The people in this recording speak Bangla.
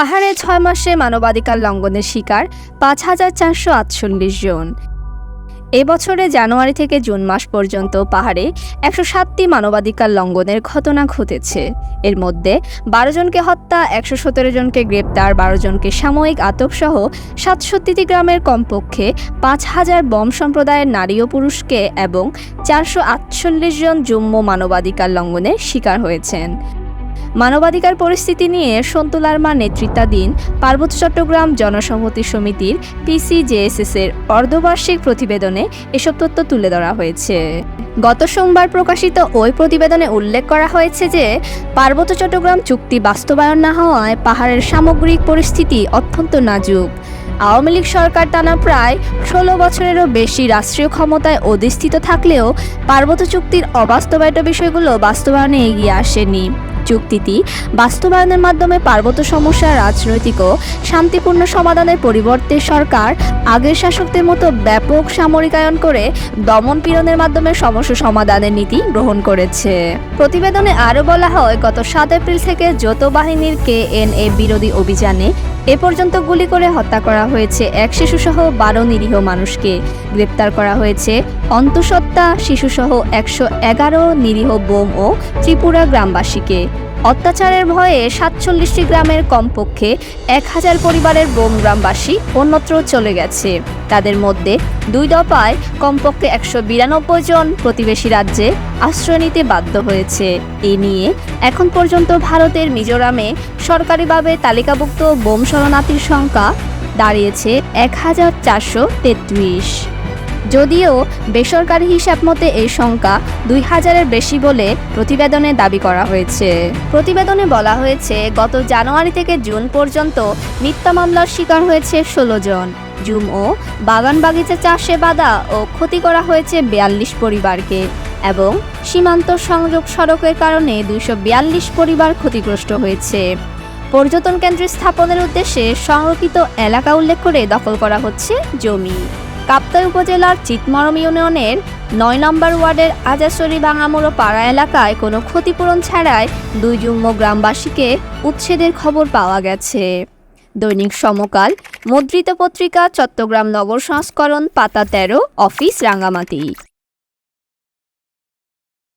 পাহাড়ে ছয় মাসে মানবাধিকার লঙ্ঘনের শিকার পাঁচ হাজার চারশো আটচল্লিশ জন। এবছরে জানুয়ারি থেকে জুন মাস পর্যন্ত পাহাড়ে একশো সাতটি মানবাধিকার লঙ্ঘনের ঘটনা ঘটেছে। এর মধ্যে বারো জনকে হত্যা, একশো সতেরো জনকে গ্রেপ্তার, বারো জনকে সাময়িক আটকসহ সাতষট্টিটি গ্রামের কমপক্ষে পাঁচ হাজার বম সম্প্রদায়ের নারী ও পুরুষকে এবং চারশো আটচল্লিশ জন জুম্ম মানবাধিকার লঙ্ঘনের শিকার হয়েছেন। মানবাধিকার পরিস্থিতি নিয়ে সন্তু লার্মার নেতৃত্বাধীন পার্বত্য চট্টগ্রাম জনসংহতি সমিতির পিসিজেএসএস এর অর্ধবার্ষিক প্রতিবেদনে এসব তথ্য তুলে ধরা হয়েছে। গত সোমবার প্রকাশিত ওই প্রতিবেদনে উল্লেখ করা হয়েছে যে, পার্বত্য চট্টগ্রাম চুক্তি বাস্তবায়ন না হওয়ায় পাহাড়ের সামগ্রিক পরিস্থিতি অত্যন্ত নাজুক। আওয়ামী লীগ সরকার টানা প্রায় ষোলো বছরেরও বেশি রাষ্ট্রীয় ক্ষমতায় অধিষ্ঠিত থাকলেও পার্বত্য চুক্তির অবাস্তবায়িত বিষয়গুলো বাস্তবায়নে এগিয়ে আসেনি। চুক্তিটি বাস্তবায়নের মাধ্যমে পার্বত্য সমস্যার রাজনৈতিক ও শান্তিপূর্ণ সমাধানের পরিবর্তে সরকার আগের শাসকদের মতো ব্যাপক সামরিকায়ন করে দমন পীড়নের মাধ্যমে সমস্যা সমাধানের নীতি গ্রহণ করেছে। প্রতিবেদনে আরও বলা হয়, গত সাত এপ্রিল থেকে যৌথ বাহিনীর কে এন এ বিরোধী অভিযানে এ পর্যন্ত গুলি করে হত্যা করা হয়েছে এক শিশুসহ বারো নিরীহ মানুষকে। গ্রেপ্তার করা হয়েছে অন্তঃসত্ত্বা শিশুসহ একশো এগারো নিরীহ বোম ও ত্রিপুরা গ্রামবাসীকে। অত্যাচারের ভয়ে সাতচল্লিশটি গ্রামের কমপক্ষে এক হাজার পরিবারের বোম গ্রামবাসী অন্যত্র চলে গেছে। তাদের মধ্যে দুই দফায় কমপক্ষে একশো বিরানব্বই জন প্রতিবেশী রাজ্যে আশ্রয় নিতে বাধ্য হয়েছে। এ নিয়ে এখন পর্যন্ত ভারতের মিজোরামে সরকারিভাবে তালিকাভুক্ত বোম শরণার্থীর সংখ্যা দাঁড়িয়েছে এক হাজার চারশো তেত্রিশ। যদিও বেসরকারি হিসাব মতে এই সংখ্যা দুই হাজারের বেশি বলে প্রতিবেদনে দাবি করা হয়েছে। প্রতিবেদনে বলা হয়েছে, গত জানুয়ারি থেকে জুন পর্যন্ত মিথ্যা মামলার শিকার হয়েছে ষোলো জন। জুম ও বাগান বাগিচা চাষে বাধা ও ক্ষতি করা হয়েছে বিয়াল্লিশ পরিবারকে এবং সীমান্ত সংযোগ সড়কের কারণে দুইশো বিয়াল্লিশ পরিবার ক্ষতিগ্রস্ত হয়েছে। পর্যটন কেন্দ্র স্থাপনের উদ্দেশ্যে সংরক্ষিত এলাকা উল্লেখ করে দখল করা হচ্ছে জমি। কাপ্তাই উপজেলার চিতমরম ইউনিয়নের নয় নম্বর ওয়ার্ডের আজাসরি বাঙামুড়ো পাড়া এলাকায় কোনো ক্ষতিপূরণ ছাড়াই দুই যুগ্ম গ্রামবাসীকে উচ্ছেদের খবর পাওয়া গেছে। দৈনিক সমকাল, মুদ্রিত পত্রিকা, চট্টগ্রাম নগর সংস্করণ, পাতা তেরো, অফিস, রাঙ্গামাটি।